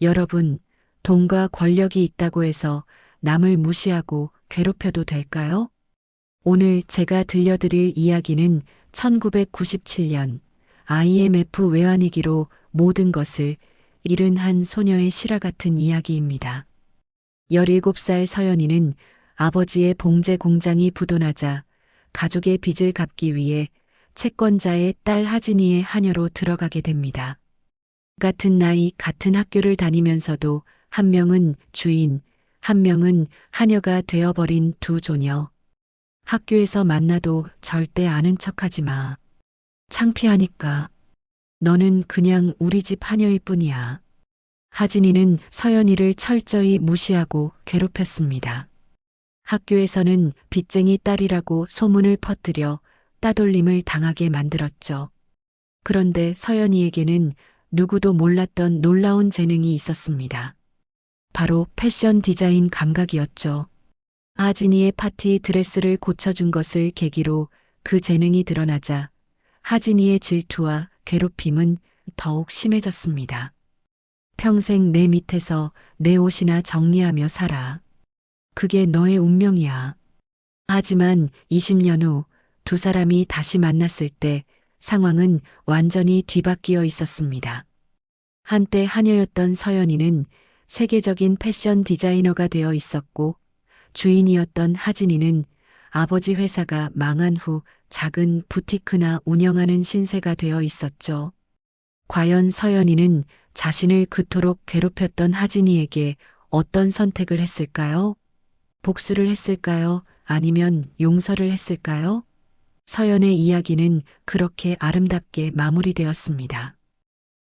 여러분, 돈과 권력이 있다고 해서 남을 무시하고 괴롭혀도 될까요? 오늘 제가 들려드릴 이야기는 1997년 IMF 외환위기로 모든 것을 잃은 한 소녀의 실화 같은 이야기입니다. 17살 서연이는 아버지의 봉제 공장이 부도나자 가족의 빚을 갚기 위해 채권자의 딸 하진이의 하녀로 들어가게 됩니다. 같은 나이 같은 학교를 다니면서도 한 명은 주인, 한 명은 하녀가 되어버린 두 조녀. 학교에서 만나도 절대 아는 척하지 마. 창피하니까. 너는 그냥 우리 집 하녀일 뿐이야. 하진이는 서연이를 철저히 무시하고 괴롭혔습니다. 학교에서는 빚쟁이 딸이라고 소문을 퍼뜨려 따돌림을 당하게 만들었죠. 그런데 서연이에게는 누구도 몰랐던 놀라운 재능이 있었습니다. 바로 패션 디자인 감각이었죠. 하진이의 파티 드레스를 고쳐준 것을 계기로 그 재능이 드러나자 하진이의 질투와 괴롭힘은 더욱 심해졌습니다. 평생 내 밑에서 내 옷이나 정리하며 살아. 그게 너의 운명이야. 하지만 20년 후 두 사람이 다시 만났을 때 상황은 완전히 뒤바뀌어 있었습니다. 한때 하녀였던 서연이는 세계적인 패션 디자이너가 되어 있었고 주인이었던 하진이는 아버지 회사가 망한 후 작은 부티크나 운영하는 신세가 되어 있었죠. 과연 서연이는 자신을 그토록 괴롭혔던 하진이에게 어떤 선택을 했을까요? 복수를 했을까요? 아니면 용서를 했을까요? 서연의 이야기는 그렇게 아름답게 마무리되었습니다.